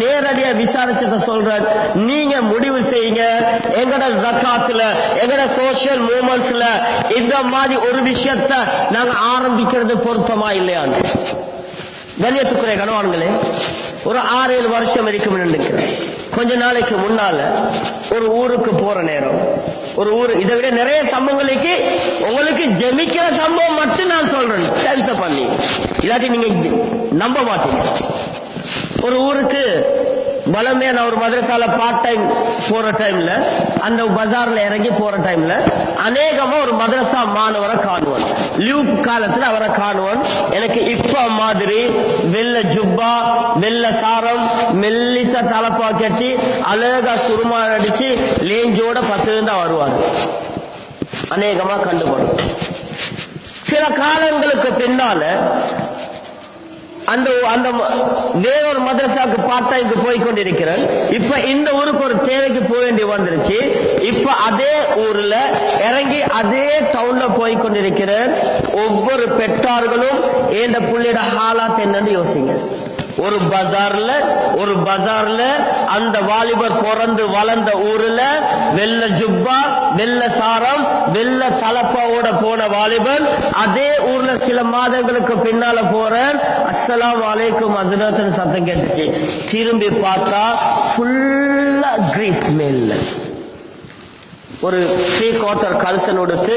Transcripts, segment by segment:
நேரடியா விசாரிச்சத சொல்றேன் நீங்க முடிவு செய்யுங்க. எங்கட ஜக்காத்துல எங்கட சோசியல் மூமெண்ட்ஸ்ல இந்த மாதிரி ஒரு விஷயத்த நாங்க ஆரம்பிக்கிறது பொருத்தமா இல்லையான்னு. கண்ணியத்துக்குரிய கணவான்களே ஒரு ஆறு ஏழு வருஷம் வரைக்கும் நினைக்கிறேன். கொஞ்ச நாளைக்கு முன்னால ஒரு ஊருக்கு போற நேரம் ஒரு ஊர் இதை விட நிறைய சம்பவங்களுக்கு உங்களுக்கு ஜெமிக்கிற சம்பவம் மட்டும் நான் சொல்றேன். சென்ச பண்ணி. இல்லாட்டி நீங்க நம்ப மாட்டீங்க. ஒரு ஊருக்கு பலமே நான் ஒரு மதரசால பார்ட் டைம் போற டைம்ல அந்த பஜார்ல இறங்கி போற டைம்ல அநேகமா ஒரு மதரசா மாணவரை காணுவன். லீவ் காலத்துல அவரை காணுவன். எனக்கு இப்ப மாதிரி வெள்ள ஜுப்பா வெள்ள சாரம் மெல்லிச தலப்பா கட்டி அழகா சுருமா அடிச்சு லேஞ்சோட பசுந்தா தான் அநேகமா கண்டுபடும் சில காலங்களுக்கு பின்னால அந்த அந்த ம- வேறொரு மதரசாக்கு பார்த்தா இங்கு போய் கொண்டிருக்கிறேன் இப்ப இந்த ஊருக்கு ஒரு தேவைக்கு போக வேண்டி வந்துருச்சு. இப்ப அதே ஊர்ல இறங்கி அதே டவுன்ல போய் கொண்டிருக்கிறேன் ஒவ்வொரு பெற்றார்களும் இந்த புள்ளியோட ஹாலாத் என்னன்னு யோசிங்க. ஒரு பஜார்ல ஒரு பஜார்ல அந்த வாலிபர் பிறந்து வளர்ந்த ஊர்ல வெள்ள ஜுப்பா வெள்ள சாரம் வெள்ள தலப்பாவோட போன வாலிபர் அதே ஊர்ல சில மாதங்களுக்கு பின்னால போற அஸ்லாம் வலைக்கும் அசுரத்தின் சத்தம் கேட்டுச்சு. திரும்பி பார்த்தா ஃபுல்லா கிரீஸ் மேல்ல ஒரு த்ரீ குவார்டர் கல்சன் உடுத்து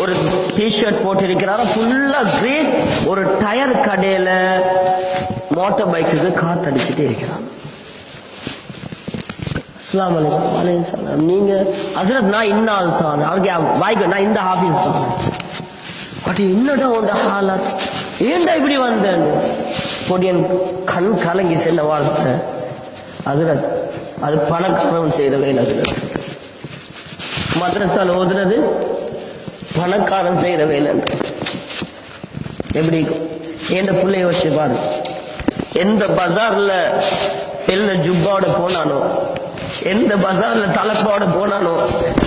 ஒரு டிஷர்ட் போட்டிருக்கிறாரு. ஃபுல்லா கிரீஸ் ஒரு டயர் கடையில மோட்டார் பைக்குக்கு காத்து அடிச்சுட்டே இருக்கிறான். அஸ்லாம் அலைக்கம். அலையம் நீங்க ஹசரத் நான் இன்னும் தான். அவருக்கு வாய்க்கு நான் இந்த ஹாஃபீஸ் தான். பட் என்னடா உன் ஹாலாத்? ஏண்டா இப்படி வந்தேன்? பொடியன் கண் கலங்கி சென்ன வாழ்க்கை. அசரத் அது பணக்காரன் செய்த வேலை ஹசரத் மദ്രசால ஓதுறது பணக்காரன் செய்யற வேலை எப்படி? என் பிள்ளைய வச்சு பாரு. எந்த பஜார்ல வெள்ள ஜுப்பாவோட போனானோ எந்த பஜார்ல தலப்பாவோட போனானோ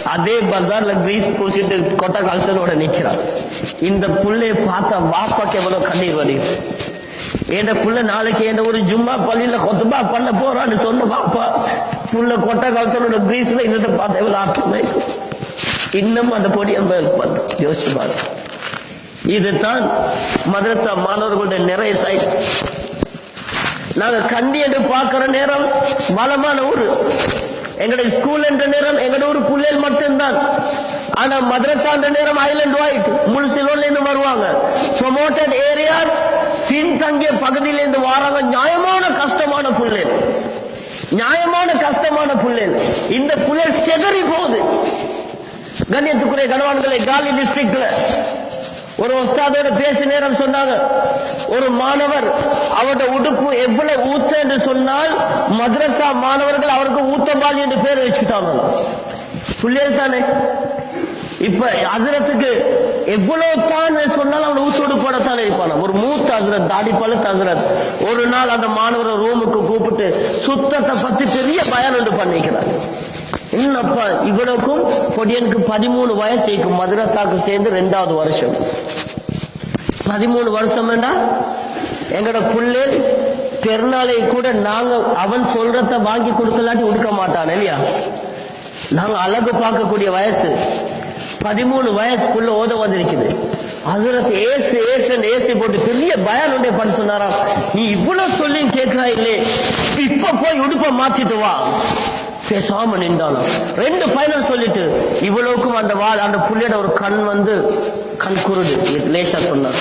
அதே பஜார்ல கிரீஸ் பூசிட்டு கொட்டை கல்சனோட நிக்கிறான். இந்த புள்ளைய பார்த்தா வாப்பாக்கு எவ்வளவு கண்ணீர் வருது என் புள்ள நாளைக்கு என்ன ஒரு ஜும்மா பள்ளியில கொத்துபா பண்ண போறான்னு சொன்ன பாப்பா புள்ள கொட்டை கல்சனோட கிரீஸ்ல இந்த பார்த்த எவ்வளவு ஆத்தமே இன்னும் அந்த பொடியை பண்றோம் யோசிச்சு பாரு இதுதான் மதரசா மாணவர்களுடைய நிறைய சைட் நாங்க கந்தி என்று பார்க்கிற நேரம் வளமான ஊர். எங்களுடைய ஸ்கூல் என்ற நேரம் எங்களுடைய ஊர் புள்ளைகள் மட்டும்தான். ஆனா மதரசா என்ற நேரம் ஐலண்ட் ஒயிட் முழுசிலோன்ல இருந்து வருவாங்க. ப்ரொமோட்டட் ஏரியாஸ் பின்தங்கிய பகுதியில இருந்து வராங்க. நியாயமான கஷ்டமான புள்ளைகள் நியாயமான கஷ்டமான புள்ளைகள் இந்த புள்ளைகள் செதறி போகுது. கண்ணியத்துக்குரிய கணவான்களை காலி டிஸ்ட்ரிக்ட்ல ஒரு உஸ்தாதோட பேச நேரம் சொன்னாங்க. ஒரு மாணவர் அவரோட உடுப்பு எவ்வளவு ஊத்த என்று சொன்னால் மதரசா மாணவர்கள் அவருக்கு ஊத்தபால் என்று பேர் வச்சுட்டாங்க. சொல்லியது தானே இப்ப அதிரத்துக்கு எவ்வளவு தான் சொன்னாலும் அவன் ஊத்தோடு போடத்தான் இருப்பான்? ஒரு மூத்த அசரத் தாடி பழுத்த அசரத் ஒரு நாள் அந்த மாணவரை ரூமுக்கு கூப்பிட்டு சுத்தத்தை பத்தி பெரிய பயன் ஒன்று பண்ணிக்கிறான் என்னப்பா இவனுக்கும் பொடியனுக்கு பதிமூணு வயசு இருக்கும் மதுரசாக்கு சேர்ந்து ரெண்டாவது வருஷம். பதிமூணு வருஷம் வேண்டா எங்கட புள்ளே பெருநாளை கூட நாங்க அவன் சொல்றத வாங்கி கொடுக்கலாட்டி உடுக்க மாட்டான் இல்லையா? நாங்க அழகு பார்க்கக்கூடிய வயசு. பதிமூணு வயசுக்குள்ள ஓத வந்திருக்குது. அதுல ஏசு ஏசு ஏசி போட்டு பெரிய பயம் உண்டே பண்ண சொன்னாராம். நீ இவ்வளவு சொல்லி கேட்கிறாய் இல்லையே இப்ப போய் உடுப்ப மாத்திட்டு வா. பேசாம நின்றாலும் ரெண்டு பையனும் சொல்லிட்டு இவ்வளவுக்கும் அந்த வாழ் அந்த புள்ளியோட ஒரு கண் வந்து கண் குருடு லேசா சொன்னார்.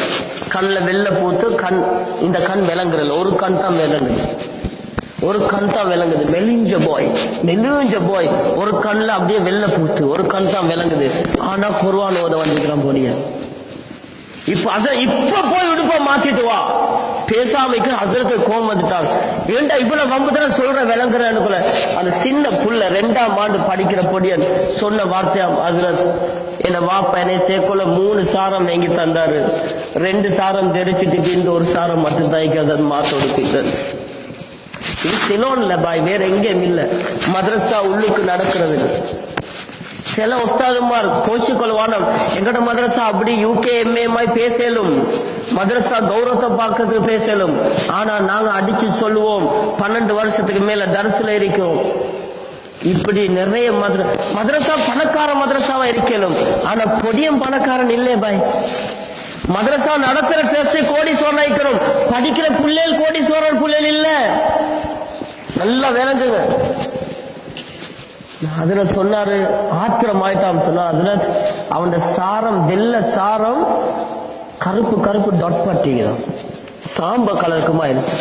கண்ணில் வெள்ளை பூத்து கண் இந்த கண் விளங்குறல ஒரு கண் தான் விளங்குது. ஒரு கண் தான் விளங்குது. மெலிஞ்ச பாய் மெலிஞ்ச பாய் ஒரு கண்ணில் அப்படியே வெள்ளை பூத்து ஒரு கண் தான் விளங்குது. ஆனா குருவான் ஓத வந்துக்கிறான் போனியன் இப்ப அத இப்ப போய் விடுப்ப மாத்திட்டு வா. பேசாமைக்கு ஹசரத்து கோபம் வந்துட்டாங்க ஏண்டா இவ்வளவு வம்புதான் சொல்ற விளங்குறேன்னு அந்த சின்ன புள்ள ரெண்டாம் ஆண்டு படிக்கிற பொடியன் சொன்ன வார்த்தையா ஹசரத்? என்ன வாப்பா என்னை சேர்க்கல மூணு சாரம் வாங்கி தந்தாரு. ரெண்டு சாரம் தெரிச்சிட்டு இந்த ஒரு சாரம் மட்டும் தைக்காது மாத்தோடு ஒடுக்கிட்டார் இது சிலோன்ல பாய் வேற எங்கேயும் இல்ல. மதரசா உள்ளுக்கு நடக்கிறது. சில உஸ்தாதுமார் கோஷிக்கொள்வானம் எங்கட மதரசா அப்படி யூகே எம்ஏ பேசலும் மதரசா கௌரவத்தை பார்க்கறதுக்கு பேசலும். ஆனா நாங்க அடிச்சு சொல்லுவோம் பன்னெண்டு வருஷத்துக்கு மேல தரிசுல இருக்கும். இப்படி நிறைய மதுர மதரசா பணக்கார மதரசாவா இருக்கலும். ஆனா பொடியம் பணக்காரன் இல்லையே பாய். மதரசா நடத்துற கோடி கோடீஸ்வரன் இருக்கிறோம் படிக்கிற புள்ளேல் கோடீஸ்வரன் புள்ளேல் இல்ல. நல்லா விளங்குங்க. அதுல சொன்னாரு ஆத்திரம் ஆயிட்டான் சொன்னார் அதுல அவன் சாரம் வெள்ள சாரம் கருப்பு கருப்பு டொட் பட்டிக்கிறான் சாம்ப கலருக்குமா இருக்கு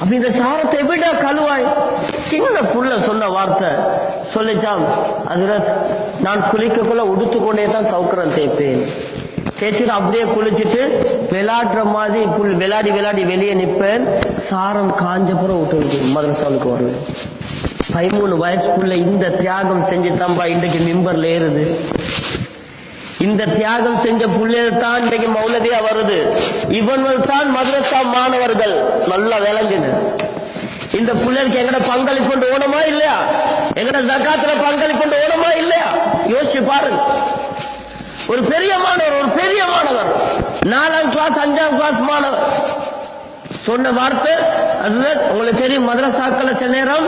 அப்படி இந்த சாரத்தை எப்படிடா கழுவாய். சின்ன புள்ள சொன்ன வார்த்தை. சொல்லிச்சாம் அதுல நான் குளிக்கக்குள்ள உடுத்துக்கொண்டே தான் சவுக்கரம் தேய்ப்பேன். தேய்ச்சிட்டு அப்படியே குளிச்சுட்டு விளையாடுற மாதிரி புல் விளையாடி விளையாடி வெளியே நிப்பேன். சாரம் காஞ்சப்புறம் விட்டு மதரசாவுக்கு வருவேன். பதிமூணு வயசுக்குள்ள இந்த தியாகம் செஞ்சு தம்பா இன்றைக்கு மிம்பர்ல ஏறுது. இந்த தியாகம் செஞ்ச பிள்ளைகள் தான் இன்றைக்கு மௌனதியா வருது. இவன்கள் தான் மதரசா மாணவர்கள். நல்லா விளங்குது இந்த பிள்ளைகளுக்கு எங்கட பங்களிப்பு கொண்டு ஓடமா இல்லையா? எங்கட ஜக்காத்துல பங்களிப்பு கொண்டு ஓடமா இல்லையா? யோசிச்சு பாருங்க. ஒரு பெரிய மாணவர் ஒரு பெரிய மாணவர். நாலாம் கிளாஸ் அஞ்சாம் கிளாஸ் மாணவர். சொன்ன வார்த்தை அதுதான் உங்களுக்கு தெரியும் மதரசாக்கள் சில நேரம்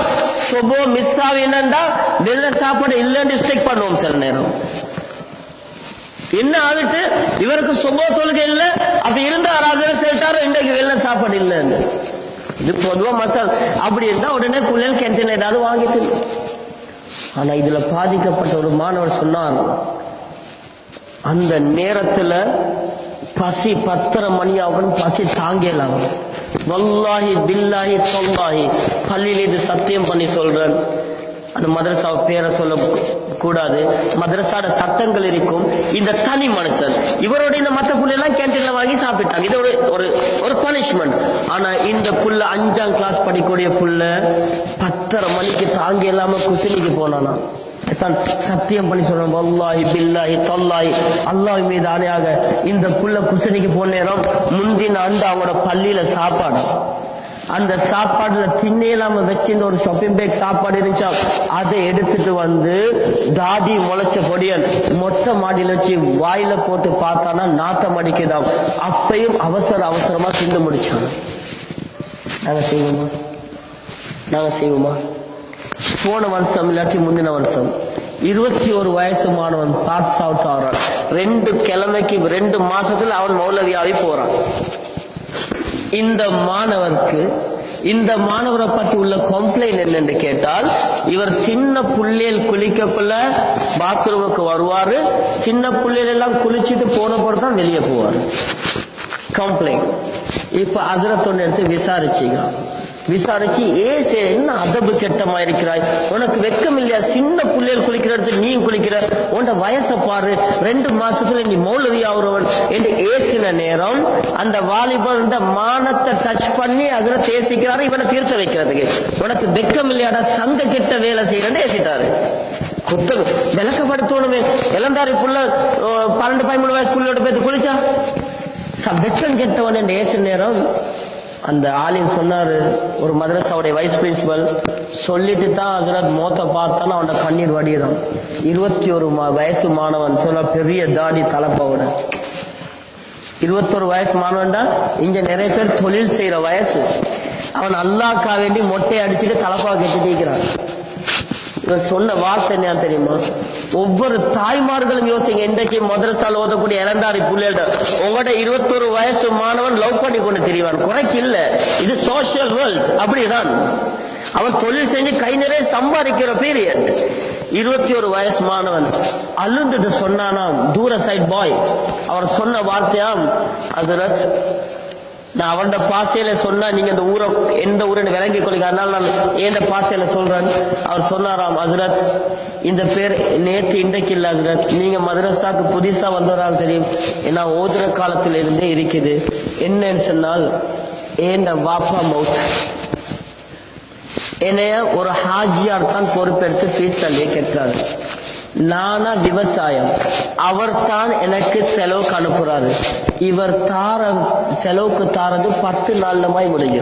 சொபோ மிஸ் ஆகினா வெள்ள சாப்பாடு இல்லைன்னு ஸ்டிக் பண்ணுவோம் சில நேரம். என்ன ஆகிட்டு இவருக்கு சுபோ தொழுகை இல்ல அப்படி இருந்த ஆராதனை சொல்லிட்டாரு இன்றைக்கு வெள்ள சாப்பாடு இல்லைன்னு. இது பொதுவாக மசால். அப்படி இருந்தா உடனே புள்ளைகள் கேன்டீன் ஏதாவது வாங்கிட்டு ஆனா இதுல பாதிக்கப்பட்ட ஒரு மாணவர் சொன்னார் அந்த நேரத்துல பசி பத்தரை மணி ஆகும் பசி தாங்கலாம் வல்லாஹி பில்லாஹி சொல்லாஹி பள்ளியில் இது சத்தியம் பண்ணி சொல்றேன். அந்த மதரசா பேரை சொல்ல கூடாது. மதரசாட சட்டங்கள் இருக்கும். இந்த தனி மனுஷன் இவரோட இந்த மத்த புள்ள எல்லாம் கேன்டீன்ல வாங்கி சாப்பிட்டாங்க. இது ஒரு ஒரு ஒரு பனிஷ்மெண்ட் ஆனா இந்த புள்ள அஞ்சாம் கிளாஸ் படிக்கக்கூடிய புள்ள பத்தரை மணிக்கு தாங்கி இல்லாம குசிலிக்கு போனானா? தான் சத்தியம் பண்ணி சொல்றோம் வல்லாஹி பில்லாஹி தொல்லாய் அல்லாஹ் மீது ஆணையாக இந்த புள்ள குசனிக்கு போன நேரம் முந்தின ஆண்டு அவங்களோட பள்ளியில சாப்பாடு. அந்த சாப்பாடுல திண்ணே இல்லாம வச்சிருந்த ஒரு ஷாப்பிங் பேக் சாப்பாடு இருந்துச்சா? அதை எடுத்துட்டு வந்து தாடி முளைச்ச பொடியன் மொட்டை மாடியில் வச்சு வாயில போட்டு பார்த்தானா நாத்தம் அடிக்குதாம். அப்பையும் அவசர அவசரமா திண்டு முடிச்சாங்க நாங்க செய்வோமா? நாங்க செய்வோமா? போன வருஷம் இல்லாட்டி முந்தின வருஷம். இருபத்தி ஒரு வயசு மாணவன் பாஸ் அவுட் ஆகிறான் ரெண்டு கிழமைக்கு ரெண்டு மாசத்துல அவன் மௌலவியாவை போறான். இந்த மாணவருக்கு இந்த மாணவரை பத்தி உள்ள கம்ப்ளைண்ட் என்னன்னு கேட்டால் இவர் சின்ன புள்ளையில் குளிக்கக்குள்ள பாத்ரூமுக்கு வருவாரு. சின்ன புள்ளையில எல்லாம் குளிச்சுட்டு போன பிறகு தான் வெளியே போவார். கம்ப்ளைண்ட் இப்ப அசரத்தொன்னு எடுத்து விசாரிச்சீங்க விசாரிச்சு ஏசே என்ன அதபு கெட்டமா இருக்கிறாய்? உனக்கு வெக்கம் இல்லையா சின்ன பிள்ளைகள் குளிக்கிற இடத்துல நீ குளிக்கிற? உன்ட வயசை பாரு. ரெண்டு மாசத்துல நீ மௌலவி ஆகுறவன். என்று ஏசின நேரம் அந்த வாலிபன் இந்த மானத்தை டச் பண்ணி அதுல பேசிக்கிறாரு இவனை தீர்த்த வைக்கிறதுக்கு. உனக்கு வெக்கம் இல்லையாடா சங்க கெட்ட வேலை செய்யறேன்னு ஏசிட்டாரு. குத்தம் விளக்கப்படுத்தணுமே. இளந்தாரி புள்ள பன்னெண்டு பதிமூணு வயசு புள்ளோட பேத்து குளிச்சா? ச- வெக்கம் கெட்டவன். என்று ஏசின நேரம் அந்த ஆலிம் சொன்னாரு ஒரு மதரசாவுடைய வைஸ் பிரின்சிபல் சொல்லிட்டு தான் அதுல மோத்த பார்த்தாலும் அவனோட கண்ணீர் வடியுதான். இருபத்தி ஒரு வயசு மாணவன் சொன்ன பெரிய தாடி தலைப்போட இருபத்தொரு வயசு மாணவன்டா இங்க நிறைய பேர் தொழில் செய்யற வயசு. அவன் அல்லாக்கா வேண்டி மொட்டை அடிச்சுட்டு தலைப்பாவை கட்டி தீக்கிறான். சொன்ன வார்த்தை என்ன தெரியுமா? ஒவ்வொரு தாய்மார்களும் யோசிங்க இன்றைக்கு மதரசால் ஓதக்கூடிய இளந்தாரி புள்ளைகிட்ட உங்களோட இருபத்தொரு வயசு மாணவன் லவ் பண்ணி கொண்டு தெரியவான் குறைக்கு இல்ல. இது சோசியல் வேர்ல்ட் அப்படிதான். அவன் தொழில் செஞ்சு கை நிறைய சம்பாதிக்கிற பீரியட் இருபத்தி ஒரு வயசு மாணவன் அழுந்துட்டு சொன்னானாம் தூர சைட் பாய் அவர் சொன்ன வார்த்தையாம் அசரத் நான் அவனோட பாசையில சொன்னா நீங்க இந்த ஊரை எந்த ஊருன்னு விளங்கி கொள்ளுங்க. அதனால நான் எந்த பாசையில சொல்றேன்? அவர் சொன்னாராம் ஹசரத் இந்த பேர் நேற்று இன்றைக்கு இல்ல ஹசரத். நீங்க மதரசாக்கு புதுசா வந்தவராக தெரியும். ஏன்னா ஓதுற காலத்துல இருந்தே இருக்குது. என்னன்னு சொன்னால் ஏண்ட வாப்பா மவுத்? என்னைய ஒரு ஹாஜியார் தான் பொறுப்பெடுத்து ஃபீஸ் தள்ளியே கேட்கிறாரு. நானா விவசாயம். அவர் தான் எனக்கு செலவுக்கு அனுப்புறாரு. இவர் தார செலவுக்கு தாரது பத்து நாள்ல மாதிரி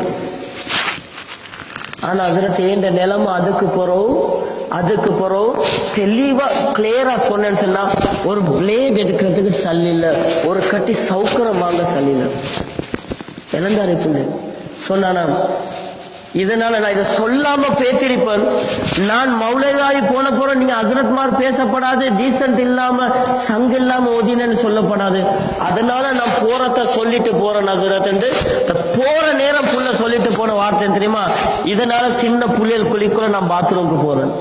ஆனா அதுல தேண்ட நிலைமை அதுக்கு போறோம் அதுக்கு போறோம். தெளிவா கிளியரா சொன்னேன்னு சொன்னா ஒரு பிளேட் எடுக்கிறதுக்கு சல் இல்ல. ஒரு கட்டி சவுக்கரம் வாங்க சல் இழந்தாரு சொன்னானா இதனால நான் இதை சொல்லாம பேத்திருப்பேன். நான் மௌலகாயி போன போற நீங்க அசரத்மார் பேசப்படாது டீசன்ட் இல்லாம சங்கு இல்லாம ஓதினன்னு சொல்லப்படாது. அதனால நான் போறத சொல்லிட்டு போறேன் அசரத் என்று. போற நேரம் புள்ள சொல்லிட்டு போன வார்த்தை தெரியுமா? இதனால சின்ன புள்ளியல் குளிக்குள்ள நான் பாத்ரூமுக்கு போறேன்.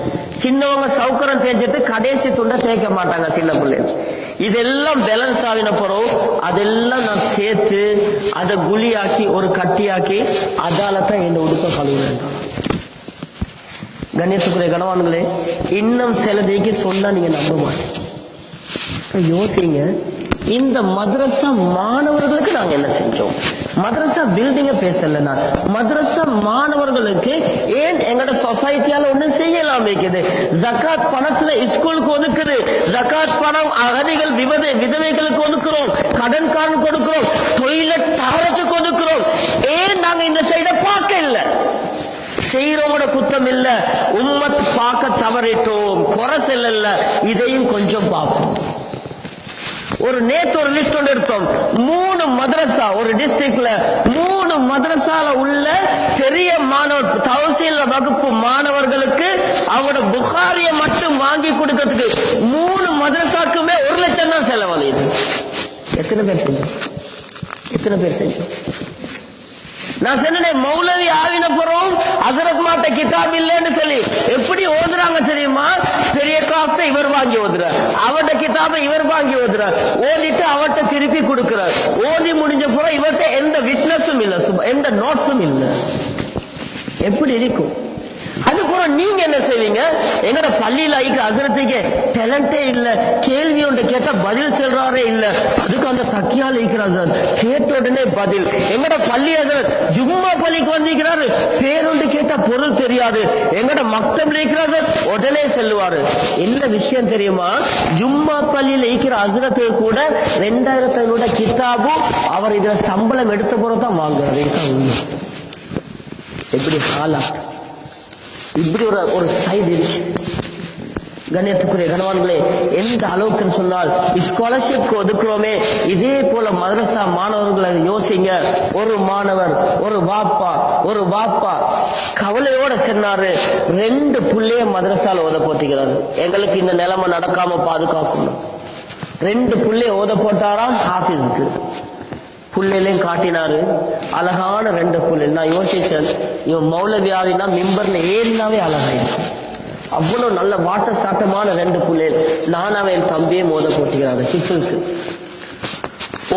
சின்னவங்க சவுக்கரம் தேஞ்சிட்டு கடைசி துண்டை தேய்க்க மாட்டாங்க சின்ன பிள்ளைகள். இதெல்லாம் பேலன்ஸ் ஆகின பிறகு அதெல்லாம் நான் சேர்த்து அதை குழியாக்கி ஒரு கட்டியாக்கி அதால தான் என்னை உடுக்க கழுவுறேன் கணேசக்குரிய கணவான்களே இன்னும் சிலதைக்கு சொன்னா நீங்க நம்ப மாட்டீங்க யோசிங்க இந்த மதரசா மாணவர்களுக்கு நாங்க என்ன செஞ்சோம்? மதரசா பில்டிங்க பேசல நான். மதரசா மாணவர்களுக்கு ஏன் எங்கட சொசைட்டியால ஒண்ணு செய்யலாம் வைக்குது ஜக்காத் பணத்துல ஸ்கூலுக்கு ஒதுக்குது. ஜக்காத் பணம் அகதிகள் விபத விதவைகளுக்கு ஒதுக்குறோம். கடன்காரன் கொடுக்கிறோம் டொய்லெட் தரத்துக்கு ஒதுக்குறோம். ஏன் நாங்க இந்த சைட பார்க்க இல்லை? செய்யறவங்களோட குத்தம் இல்ல. உம்மத் பார்க்க தவறிட்டோம். குறை செல்ல இதையும் கொஞ்சம் பார்ப்போம். ஒரு நேத்து ஒரு லிஸ்ட் ஒன்று எடுத்தோம். மூணு மதரசா ஒரு டிஸ்ட்ரிக்ட்ல மூணு மதரசால உள்ள பெரிய மாணவர் தவசீல வகுப்பு மாணவர்களுக்கு அவங்களோட புகாரிய மட்டும் வாங்கி கொடுக்கறதுக்கு மூணு மதரசாக்குமே ஒரு லட்சம் தான் செலவழியுது எத்தனை பேர் செஞ்சோம்? எத்தனை பேர் செஞ்சோம்? நான் சொன்னேன் மௌலவி ஆவின புறம் அசரத் மாட்ட கிதாப் இல்லைன்னு சொல்லி எப்படி ஓதுறாங்க தெரியுமா? பெரிய காஸ்ட இவர் வாங்கி ஓதுறார். அவட்ட கிதாபை இவர் வாங்கி ஓதுறார். ஓதிட்டு அவட்ட திருப்பி கொடுக்கிறார். ஓதி முடிஞ்ச புறம் இவர்கிட்ட எந்த விட்னஸும் இல்லை. எந்த நோட்ஸும் இல்லை. எப்படி இருக்கும்? அதுக்கப்புறம் நீங்க என்ன செய்வீங்க? எங்கட பள்ளியில ஐக்கு அசரத்துக்கு டேலண்டே இல்ல. கேள்வி ஒன்று கேட்டா பதில் சொல்றாரே இல்ல. அதுக்கு அந்த தக்கியால் இருக்கிறார் கேட்ட உடனே பதில். எங்கட பள்ளி அசரத் ஜும்மா பள்ளிக்கு வந்திருக்கிறாரு. பேருந்து கேட்டா பொருள் தெரியாது. எங்கட மக்தம் இருக்கிறார் உடனே செல்லுவாரு. என்ன விஷயம் தெரியுமா? ஜும்மா பள்ளியில இருக்கிற அசரத்து கூட ரெண்டாயிரத்தி ஐநூறு கிதாபும் அவர் இதுல சம்பளம் எடுத்த போறதான் வாங்குறாரு. இதுதான் உண்மை. எப்படி ஹாலாத்? இப்படி ஒரு ஒரு சைடு இருக்கு கண்ணியத்துக்குரிய கணவான்களே எந்த அளவுக்குன்னு சொன்னால் ஸ்காலர்ஷிப் ஒதுக்குறோமே இதே போல மதரசா மாணவர்களை யோசிங்க. ஒரு மாணவர் ஒரு வாப்பா ஒரு வாப்பா கவலையோட சென்னாரு ரெண்டு புள்ளைய மதரசால ஓத போட்டிக்கிறாரு எங்களுக்கு இந்த நிலைமை நடக்காம பாதுகாக்கணும். ரெண்டு புள்ளைய ஓத போட்டாரா ஹாஃபிஸுக்கு. புள்ளையிலையும் காட்டினாரு. அழகான ரெண்டு புள்ளை நான் யோசிச்சேன் இவன் மௌலவியாவினா மிம்பர்ல ஏறினாவே அழகாயிருக்கும் அவ்வளவு நல்ல வாட்ட சாட்டமான ரெண்டு புள்ளைகள் நான் என் தம்பியே மோத போட்டுக்கிறாங்க கிஃபுக்கு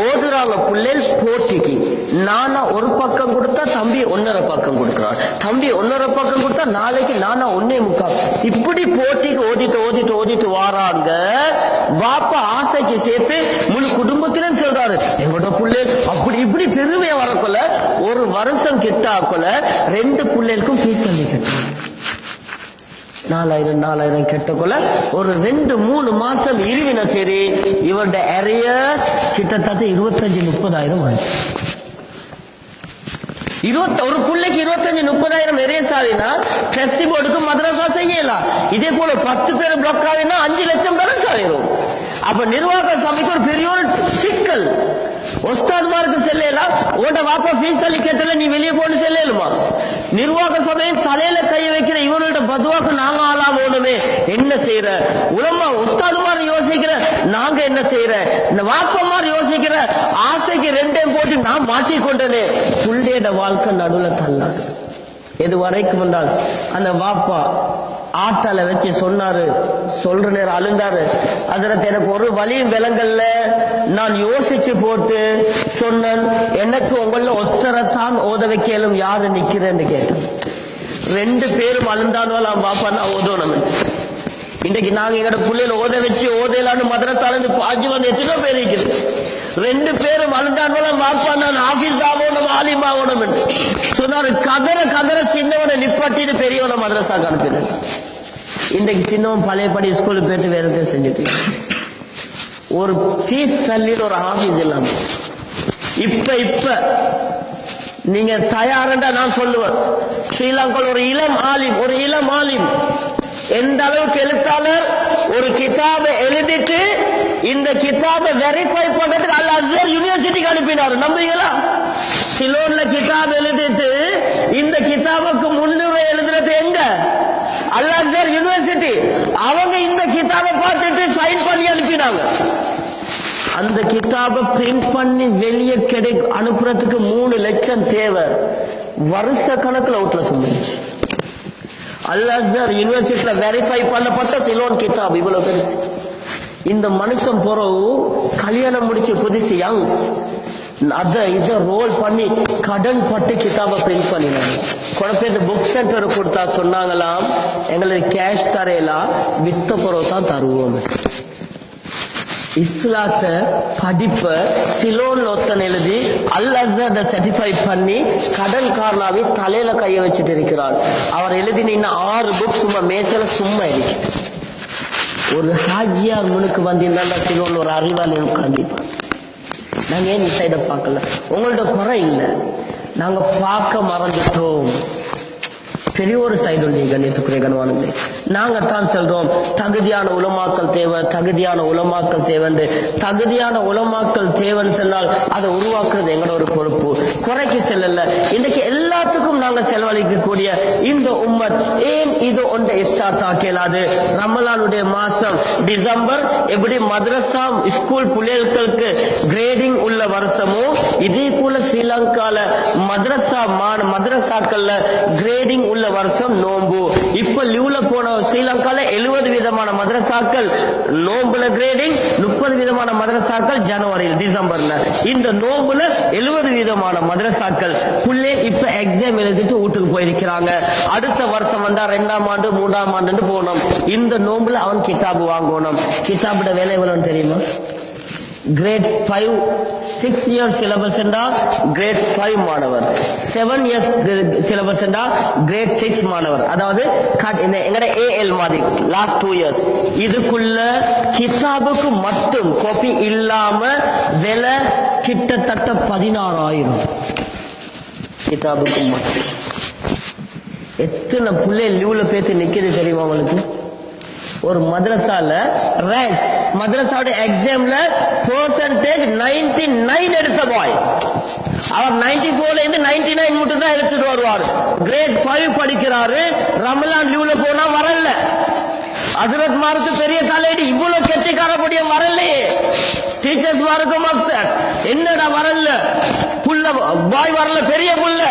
ஓதுறாங்க புள்ளைகள் போட்டிக்கு நானா ஒரு பக்கம் கொடுத்தா தம்பி ஒன்னரை பக்கம் கொடுக்கிறான். தம்பி ஒன்னரை பக்கம் கொடுத்தா நாளைக்கு நானா ஒன்னே முக்கால். இப்படி போட்டிக்கு ஓதிட்டு ஓதிட்டு ஓதிட்டு வாராங்க. வாப்பா ஆசைக்கு சேர்த்து முழு குடும்பத்திலும் சொல்றாரு. எங்களோட பிள்ளை அப்படி இப்படி பெருமையா வரக்குள்ள ஒரு வருஷம் கிட்டாக்குள்ள ரெண்டு பிள்ளைகளுக்கும் ஃபீஸ் அள்ளி கட்டாங்க நாலாயிரம் நாலாயிரம் கெட்டக்குள்ள ஒரு ரெண்டு மூணு மாசம் இருவின சரி இவருடைய அரியர்ஸ் கிட்டத்தட்ட இருபத்தஞ்சு முப்பதாயிரம் ஆயிடுச்சு. இருபத்தி ஒரு பிள்ளைக்கு இருபத்தஞ்சு முப்பதாயிரம் எரேஸ் ஆகினா டெஸ்டி போர்டுக்கு மதரசா செய்யலாம். இதே போல பத்து பேர் பிளாக் ஆகினா அஞ்சு லட்சம் பேலன்ஸ் ஆயிரும் அப்ப நிர்வாக சபைக்கு ஒரு பெரிய ஒரு சிக்கல். ஒஸ்தாத்மாருக்கு செல்லலாம் ஓட்ட வாப்பா ஃபீஸ் அள்ளி கேட்டல நீ வெளியே போன்னு செல்லலுமா நிர்வாக சபையின் தலையில கைய வைக்கிற இவரோட பதுவாக்கு நாங்க ஆளாம ஓடுமே. என்ன செய்யற உலமா உஸ்தாதுமார் யோசிக்கிற நாங்க என்ன செய்யற? இந்த வாப்பமார் யோசிக்கிற ஆசைக்கு ரெண்டையும் போட்டு நான் மாட்டிக்கொண்டனே புள்ளையோட வாழ்க்கை நடுவுல தள்ளாடு எது வரைக்கும் வந்தால் அந்த வாப்பா ஆட்டால வச்சு சொன்னாரு சொல்ற நேரம் அழுந்தாரு. அதுல எனக்கு ஒரு வழியும் விலங்கல்ல நான் யோசிச்சு போட்டு சொன்னேன் எனக்கு உங்கள ஒத்தரத்தான் ஓத வைக்கலும் யாரு நிக்கிறேன்னு கேட்டேன். ரெண்டு பேரும் அழுந்தானுவலாம் பாப்பா நான் ஓதணும். இன்றைக்கு நாங்க எங்கட பிள்ளையில ஓத வச்சு ஓதலான்னு மதரசால இருந்து பாஞ்சு வந்து எத்தனை பேர் இருக்குது. ரெண்டு பேரும் அழுந்தானுவலாம் பாப்பா நான் ஆபீஸ் ஆகணும் ஆலிம் ஆகணும் சொன்னாரு கதற கதற சின்னவனை நிப்பாட்டிட்டு பெரியவனை மதரசாக்கு அனுப்பிடு. இன்றைக்கு சின்னவன் பழையபடி ஸ்கூலுக்கு போயிட்டு வேற செஞ்சுட்டு ஒரு ஃபீஸ் சல்லின்னு ஒரு ஆபீஸ் இல்லாம. இப்ப இப்ப நீங்க தயாரண்டா நான் சொல்லுவேன். ஸ்ரீலங்கா ஒரு இளம் ஆலிம் ஒரு இளம் ஆலிம். எந்த அளவுக்கு எழுத்தாளர் ஒரு கிதாபை எழுதிட்டு இந்த கிதாபை வெரிஃபை பண்றதுக்கு அல் அசர் யூனிவர்சிட்டிக்கு அனுப்பினார். நம்புவீங்களா சிலோன்ல கிதாப் எழுதிட்டு இந்த கிதாபுக்கு முன்னுரை எழுதுறது எங்க? அல் அஸ்ஹர் யூனிவர்சிட்டி அவங்க இந்த கிதாபை பார்த்துட்டு சைன் பண்ணி அனுப்பினாங்க. அந்த கிதாபை பிரிண்ட் பண்ணி வெளியே கிடை அனுப்புறதுக்கு மூணு லட்சம் தேவை. வருஷ கணக்கில் அவுட்ல சொல்லிடுச்சு அல் அஸ்ஹர் யூனிவர்சிட்டியில வெரிஃபை பண்ணப்பட்ட சிலோன் கிதாப் இவ்வளவு பெருசு. இந்த மனுஷன் பிறகு கல்யாணம் முடிச்சு புதுசு யங் அத இத ரோல் பண்ணி கடன் பட்டு கிதாபை பிரிண்ட் பண்ணினாங்க. குழப்பம் புக் சென்டர் கொடுத்தா சொன்னாங்களாம் எங்களுக்கு கேஷ் தரையலாம் வித்த பிறகு தான் தருவோம். இஸ்லாத்த படிப்ப சிலோன் ஒத்தன் எழுதி அல் அசட சர்டிஃபை பண்ணி கடன் காரணாவே தலையில கைய வச்சுட்டு இருக்கிறார். அவர் எழுதின இன்னும் ஆறு புக் சும்மா மேசல சும்மா இருக்கு. ஒரு ஹாஜியார் முனுக்கு வந்திருந்தா சிலோன் ஒரு அறிவாளி உட்காந்துப்பார் நாங்க ஏன் இந்த சைட பார்க்கல? உங்கள்ட்ட குறை இல்லை. நாங்க பார்க்க மறந்துட்டோம். பெரிய ஒரு சைடு கண்ணியத்துக்குரிய கனவானது நாங்க தான் செல்றோம். தகுதியான உலமாக்கல் தேவை தகுதியான உலமாக்கல் தேவைன்னு தகுதியான உலமாக்கல் தேவைன்னு சொன்னால் அதை உருவாக்குறது எங்களோட ஒரு பொறுப்பு. குறைக்கு செல்லல. இன்னைக்கு எல்லாத்துக்கும் நாங்க செலவழிக்கக்கூடிய இந்த உம்மத் ஏ ஸ்கூல் ஒன்றை ஸ்டார்ட் ஆக்கலாது. ரமலானுடைய மாசம் டிசம்பர் எப்படி மதரசா ஸ்கூல் பிள்ளைகளுக்கு கிரேடிங் உள்ள வருஷமோ இதே போல ஸ்ரீலங்கால மதரசா மதரசாக்கள்ல கிரேடிங் உள்ள வருஷம் நோம்பு. இப்ப லீவ்ல போன ஸ்ரீலங்கால எழுபது விதமான மதரசாக்கள் நோம்புல கிரேடிங் முப்பது விதமான மதரசாக்கள் ஜனவரியில் டிசம்பர்ல. இந்த நோம்புல எழுபது விதமான மதரசாக்கள். புள்ளே இப்ப எக்ஸாம் எழுதிட்டு வீட்டுக்கு போயிருக்கிறாங்க. அடுத்த வருஷம் வந்தா ரெண்டாம் ஆண்டு மூன்றாம் ஆண்டு போனோம் இந்த நோம்புல அவன் கிட்டாபு வாங்கணும். கிதாபோட வேலை எவ்வளவுன்னு தெரியுமா? Grade five six years syllabus grade five மாணவர். Seven years syllabus grade six மாணவர். அதாவது எங்கட ஏஎல் மாதிரி லாஸ்ட் டூ இயர்ஸ் இதுக்குள்ள கிதாபுக்கு மட்டும் காப்பி இல்லாம விலை கிட்டத்தட்ட பதினாறாயிரம். கிதாபுக்கு மட்டும். எத்தனை பிள்ளை லீவ்ல பேத்து நிக்குது தெரியுமா அவங்களுக்கு ஒரு மதரசால ரேங்க் மதரசாவோட எக்ஸாம்ல பெர்சன்டேஜ் நைன்டி நைன் எடுத்த பாய் அவர் நைன்டி போர்ல இருந்து நைன்டி நைன் மட்டும் தான் எடுத்துட்டு வருவார். கிரேட் ஃபைவ் படிக்கிறாரு. ரமலான் லீவ்ல போனா வரல. ஹசரத் மாருக்கு பெரிய தலையடி. இவ்வளவு கெட்டிக்காரப்படிய வரலையே டீச்சர்ஸ் மாருக்கும் அப்சர் என்னடா வரல புள்ள பாய் வரல பெரிய புள்ள.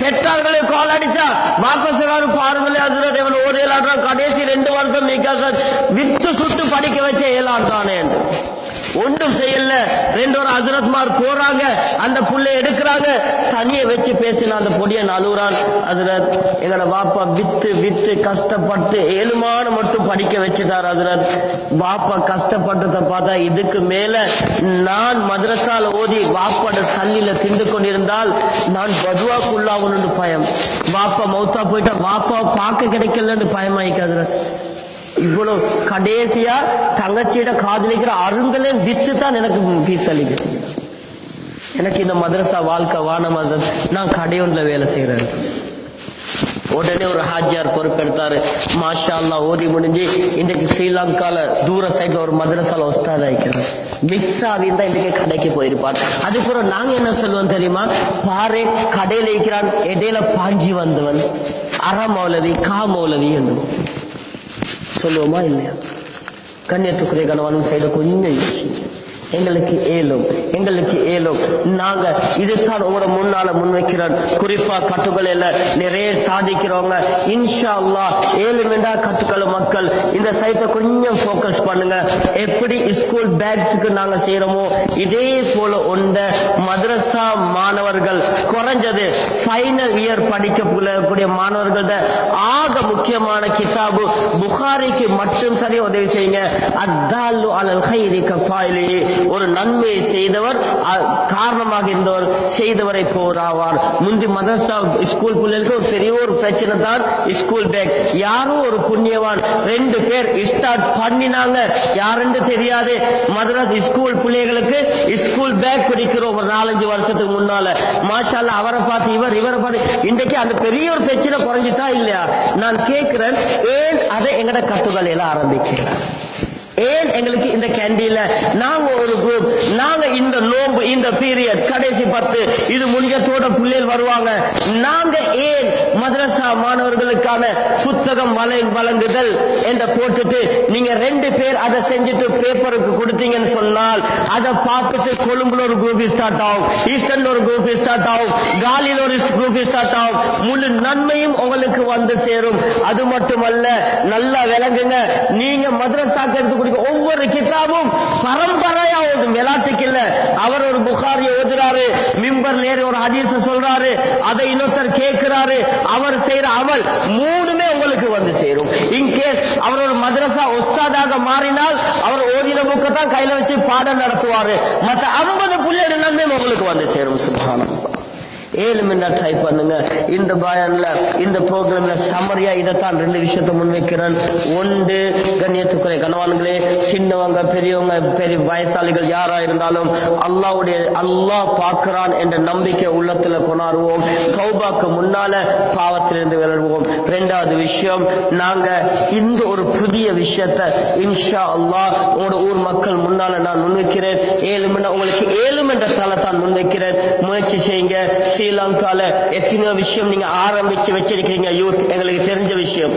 பெற்றார்களே கால் அடிச்சா பாப்பா சொல்றாரு பாருங்களே ஹசரத் இவன் ஒரு ஏழாடுறா கடைசி ரெண்டு வருஷம் மிக வித்து சுட்டு படிக்க வச்ச ஏழாண்டானே ஒன்றும் செய்யல. ரெண்டு ஒரு ஹசரத்மார் போறாங்க. அந்த புள்ளை எடுக்கிறாங்க. தனிய வச்சு பேசின அந்த பொடிய நலுறான் ஹசரத் எங்களோட பாப்பா வித்து வித்து கஷ்டப்பட்டு ஏழுமான மட்டும் படிக்க வச்சுட்டார் ஹசரத். பாப்பா கஷ்டப்பட்டதை பார்த்தா இதுக்கு மேல நான் மதரசால ஓதி பாப்பாட சல்லியில திண்டு கொண்டிருந்தால் நான் பதுவாக்குள்ளாகணும்னு பயம். பாப்பா மௌத்தா போயிட்டா பாப்பா பார்க்க கிடைக்கலன்னு பயமாயிக்காது இவ்வளவு கடைசியா தங்கச்சியிட காதலிக்கிற அருங்களே வித்து தான் எனக்கு பீஸ் அளிக்கிறது எனக்கு இந்த மதரசா வாழ்க்கை வான மதம் நான் கடையொன்ல வேலை செய்யறேன் உடனே ஒரு ஹாஜியார் பொறுப்பெடுத்தாரு. மாஷா அல்லாஹ் ஓதி முடிஞ்சு இன்றைக்கு ஸ்ரீலங்கால தூர சைட்ல ஒரு மதரசால ஒஸ்தாத ஆயிக்கிறார் மிஸ் ஆகிருந்தா இன்றைக்கு கடைக்கு போயிருப்பார். அதுக்கப்புறம் நாங்க என்ன சொல்லுவோம் தெரியுமா? பாரு கடையில இருக்கிறான் இடையில பாஞ்சி வந்தவன். அற மௌலவி கா மௌலவி என்று その前のやつ金とくれがのあの際どこにいないし எங்களுக்கு ஏலும் எங்களுக்கு ஏலும். நாங்க இதுதான் உங்களோட முன்னால முன்வைக்கிறோம். குறிப்பா கட்டுக்கலையில நிறைய சாதிக்கிறவங்க இன்ஷா அல்லா ஏழும் என்றா கட்டுக்கள மக்கள் இந்த சைட்டை கொஞ்சம் ஃபோக்கஸ் பண்ணுங்க. எப்படி ஸ்கூல் பேக்ஸுக்கு நாங்க செய்யறோமோ இதே போல உண்ட மதரசா மாணவர்கள் குறைஞ்சது ஃபைனல் இயர் படிக்க கூடிய மாணவர்கள ஆக முக்கியமான கிதாபு புகாரிக்கு மட்டும் சரி உதவி செய்யுங்க. அத்தாலு அலல் ஹைரி கஃபாயிலே. ஒரு நன்மையை செய்தவர் காரணமாக இருந்தவர் செய்தவரை போராவார். முந்தி மதரசா ஸ்கூல் பிள்ளைகளுக்கு ஒரு பெரிய ஒரு பிரச்சனை தான் ஸ்கூல் பேக் யாரும் ஒரு புண்ணியவான் ரெண்டு பேர் ஸ்டார்ட் பண்ணினாங்க. யாருன்னு தெரியாது மதராஸ் ஸ்கூல் பிள்ளைகளுக்கு ஸ்கூல் பேக் பிடிக்கிறோம் ஒரு நாலஞ்சு வருஷத்துக்கு முன்னால. மாஷால்ல அவரை பார்த்து இவர் இவரை பார்த்து இன்றைக்கு அந்த பெரிய ஒரு பிரச்சனை குறைஞ்சிட்டா இல்லையா? நான் கேட்கிறேன் ஏன் அதை எங்கட கட்டுதலையில ஆரம்பிக்கிறேன் ஏன் எங்களுக்கு இந்த கேண்டீன்ல நாங்க ஒரு குரூப் நாங்க இந்த நோம்பு இந்த பீரியட் கடைசி பத்து இது முடிஞ்சத்தோட பிள்ளைகள் வருவாங்க. நாங்க ஏன் மதரசா மாணவர்களுக்கான புத்தகம் வலை வழங்குதல் என்ற போட்டுட்டு நீங்க ரெண்டு பேர் அதை செஞ்சுட்டு பேப்பருக்கு கொடுத்தீங்கன்னு சொன்னால் அதை பார்த்துட்டு கொழும்புல ஒரு குரூப் ஸ்டார்ட் ஆகும் ஈஸ்டர்ல ஒரு குரூப் ஸ்டார்ட் ஆகும் காலில ஒரு குரூப் ஸ்டார்ட் ஆகும். முழு நன்மையும் உங்களுக்கு வந்து சேரும். அது மட்டுமல்ல நல்லா விளங்குங்க. நீங்க மதரசாக்கு எடுத்து கொடுக்க ஒவ்வொரு கிதாபும் பரம்பரையா ஓடும். விளையாட்டுக்கு இல்ல அவர் ஒரு புகாரியை ஓதுறாரு. மிம்பர் நேரு ஒரு ஹதீஸ சொல்றாரு. அதை இன்னொருத்தர் கேட்கிறாரு. அவர் செய்யற அவள் மூணுமே உங்களுக்கு வந்து சேரும். இன்கேஸ் அவர் ஒரு மதரசா உஸ்தாதாக மாறினால் அவர் ஓதின புக்கை தான் கையில வச்சு பாடம் நடத்துவாரு. மற்ற ஐம்பது புள்ளி நன்மை உங்களுக்கு வந்து சேரும். சுபானம் ஏழு மினிட் ட்ரை பண்ணுங்க. இந்த பயன்ல இந்த ப்ரோக்ராம்ல சமரியா இதைத்தான் ரெண்டு விஷயத்தை முன்வைக்கிறேன். ஒன்று கண்ணியத்துக்குறை கணவான்களே சின்னவங்க பெரியவங்க பெரிய வயசாளிகள் யாரா இருந்தாலும் அல்லாவுடைய அல்லாஹ் பார்க்கிறான் என்ற நம்பிக்கை உள்ளத்துல கொண்டாடுவோம் கௌபாக்கு முன்னால பாவத்திலிருந்து விளைவோம் ரெண்டாவது விஷயம் நாங்க இந்த ஒரு புதிய விஷயத்தை இன்ஷா அல்லாஹ் உங்களோட ஊர் மக்கள் முன்னால நான் முன்வைக்கிறேன். ஏழு மணி உங்களுக்கு ஏழு என்ற தலை தான் முன்வைக்கிறேன். முயற்சி செய்யுங்க. ஸ்ரீலங்கால எத்தனையோ விஷயம் நீங்க ஆரம்பிச்சு வச்சிருக்கீங்க யூத். எங்களுக்கு தெரிஞ்ச விஷயம்.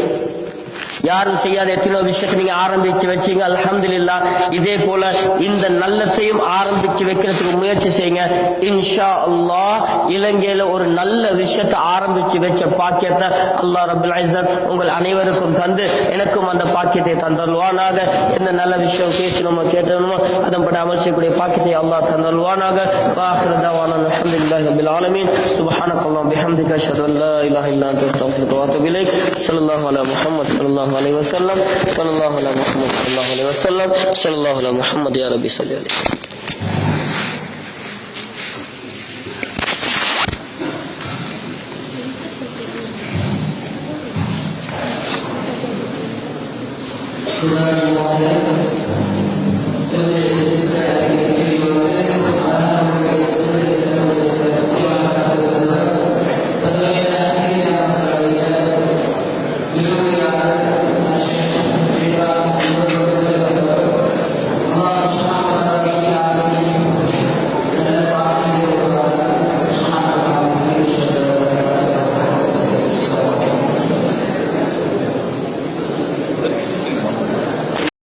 யாரும் செய்யாத எத்தனையோ விஷயத்தை நீங்க ஆரம்பிச்சு வச்சீங்க அல்ஹம்துலில்லாஹ் இதே போல இந்த நல்லத்தையும் ஆரம்பிச்சு வைக்கிறதுக்கு முயற்சி செய்யுங்க இன்ஷா அல்லாஹ் இலங்கையில ஒரு நல்ல விஷயத்தை ஆரம்பிச்சு வச்ச பாக்கியத்தை அல்லாஹ் ரபுல் ஐசத் உங்கள் அனைவருக்கும் தந்து எனக்கும் அந்த பாக்கியத்தை தந்தல்வானாக எந்த நல்ல விஷயம் பேசணுமோ கேட்டணுமோ அதன்படி அமல் செய்யக்கூடிய பாக்கியத்தை அல்லாஹ் தந்தல்வானாக واخر دعوانا الحمد لله رب العالمين سبحانك اللهم وبحمدك اشهد ان لا اله الا انت استغفرك واتوب اليك صلى الله على محمد صلى الله عليه وسلم صلى الله على محمد صلى الله عليه وسلم صلى الله على محمد يا ربي صل عليه وسلم الله خيرا